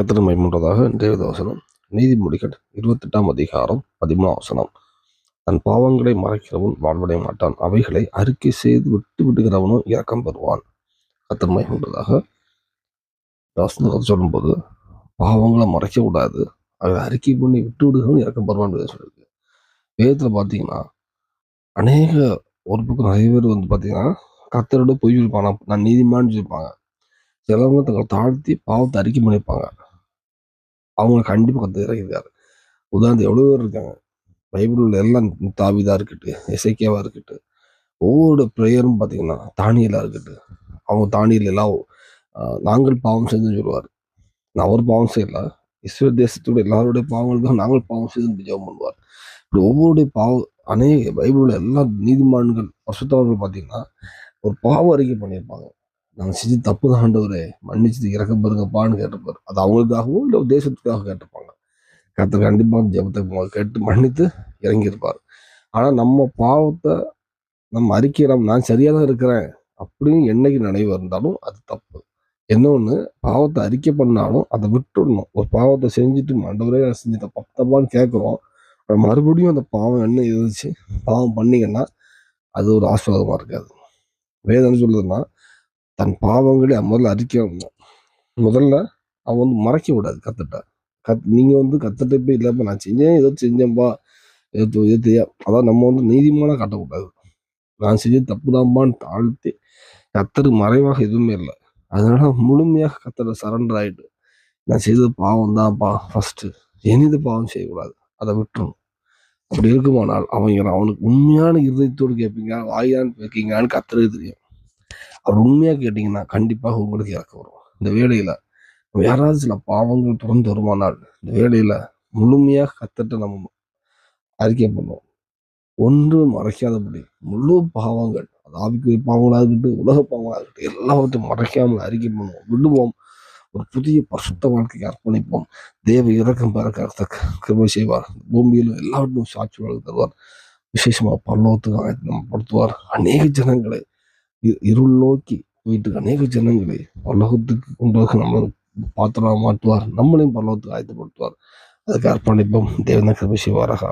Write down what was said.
கத்திர மைமுன்றதாக இன்றைய வசனம் நீதிமொழிகள் இருபத்தெட்டாம் அதிகாரம் பதிமூணாம் வசனம். தன் பாவங்களை மறைக்கிறவன் வாழ்வடைய மாட்டான் அவைகளை அறிக்கை செய்து விட்டு விடுகிறவனும் இறக்கம் பெறுவான். கத்திர மைமுன்றதாக வசனத்தை சொல்லும்போது பாவங்களை மறைக்க கூடாது அதை அறிக்கை பண்ணி விட்டு விடுகிறவன் இறக்கம் பெறுவான் சொல்லியிருக்கு. வேதத்தில் பார்த்தீங்கன்னா அநேக ஒரு பக்கம் நிறைய பேர் வந்து பார்த்தீங்கன்னா கத்தரோட பொய் சொல்லிப்பாங்க நான் நீதிமான்னு சொல்லியிருப்பாங்க சிலவங்க தங்களை தாழ்த்தி பாவத்தை அறிக்கை பண்ணியிருப்பாங்க அவங்கள கண்டிப்பாக கத்து இருக்கார் உதாரணத்து எவ்வளோ பேர் இருக்காங்க. பைபிளில் எல்லாம் தாவிதாக இருக்கட்டு இசைக்கியாவா இருக்கட்டு ஒவ்வொரு ப்ரேயரும் பார்த்தீங்கன்னா தானியலாக இருக்கட்டும். அவங்க தானியல் எல்லாம் நாங்கள் பாவம் செஞ்சுன்னு சொல்லுவார். நான் அவர் பாவம் செய்யல. இஸ்ரேல் தேசத்தோட எல்லாருடைய பாவங்களுக்கும் நாங்கள் பாவம் செய்து ஜெபம் பண்ணுவார். இப்படி ஒவ்வொருடைய பாவம் அநேக பைபிளில் எல்லா நீதிமான்கள் பசுத்தவர்கள் பார்த்தீங்கன்னா ஒரு பாவ அறிக்கை பண்ணியிருப்பாங்க. நாங்கள் செஞ்சு தப்பு தான் ஆண்டவரே. மன்னிச்சு இறக்க பாருங்கப்பான்னு கேட்டிருப்பாரு. அது அவங்களுக்காகவும் இல்லை தேசத்துக்காக கேட்டிருப்பாங்க. கத்தர் கண்டிப்பாக ஜபத்தை கேட்டு மன்னித்து இறங்கியிருப்பார். ஆனால் நம்ம பாவத்தை நம்ம அறிக்கையிடம் நான் சரியாக தான் இருக்கிறேன் அப்படின்னு என்னைக்கு நினைவு இருந்தாலும் அது தப்பு. இன்னொன்று பாவத்தை அறிக்கை பண்ணாலும் அதை விட்டுடணும். ஒரு பாவத்தை செஞ்சுட்டு மண்டவரே நான் செஞ்சு தப்பா தப்பான்னு கேட்குறோம். மறுபடியும் அந்த பாவம் என்ன இருந்துச்சு? பாவம் பண்ணிங்கன்னா அது ஒரு ஆசீர்வாதமாக இருக்காது. வேதம் சொல்லுதுன்னா தன் பாவங்களே முதல்ல அறிக்கணும் முதல்ல அவன் வந்து மறைக்க விடாது கத்துட்ட கத் நீங்கள் வந்து கத்துட்டு போய் இல்லப்பா நான் செஞ்சேன் ஏதோ செஞ்சேன்ப்பா ஏதோ ஏதோ தெரியா அதான் நம்ம வந்து நீதிமான காட்டக்கூடாது. நான் செஞ்சது தப்புதான்பான்னு தாழ்த்தி கத்தருக்கு மறைவாக எதுவுமே இல்லை. அதனால முழுமையாக கத்தரை சரண்டர் ஆகிட்டு நான் செய்தது பாவம் தான்ப்பா ஃபஸ்ட்டு எனது பாவம் செய்யக்கூடாது. அதை விட்டுரும் அப்படி இருக்குமானால் அவங்க அவனுக்கு உண்மையான இருதயத்தோடு கேட்பீங்க வாயான்னு கேட்கீங்கன்னு கத்துறது தெரியும். அவர் உண்மையாக கேட்டிங்கன்னா கண்டிப்பாக உங்களுக்கு இறக்க வரும். இந்த வேலையில் நம்ம யாராவது சில பாவங்கள் தொடர்ந்து வருமானால் இந்த வேலையில் முழுமையாக கத்தட்ட நம்ம அறிக்கை பண்ணுவோம். ஒன்று மறைக்காதபடி முழு பாவங்கள் அது ஆவிக்குரிய பாவங்களாக இருக்கட்டும் உலக பாவங்களாக இருக்கட்டும் எல்லாவற்றையும் மறைக்காமல் அறிக்கை பண்ணுவோம். விடுவோம். ஒரு புதிய பரிசுத்த வாழ்க்கைக்கு அர்ப்பணிப்போம். தேவ இறக்கம் பெற கருத்த செய்வார். பூமியிலும் எல்லாவற்றும் சாட்சி வழக்கு தருவார். விசேஷமாக பல்லவத்துக்கு ஆயத்தம் நம்ம படுத்துவார் அநேக ஜனங்களை இருள் நோக்கி வீட்டுக்கு அநேக ஜனங்களை பரலோகத்துக்கு கொண்டு நம்ம பாத்திரமா மாட்டுவார் நம்மளையும் பரலோகத்துக்கு ஆயத்தப்படுத்துவார். அதுக்கு அர்ப்பணிப்போம் தேவன கிருபை செய்வாராக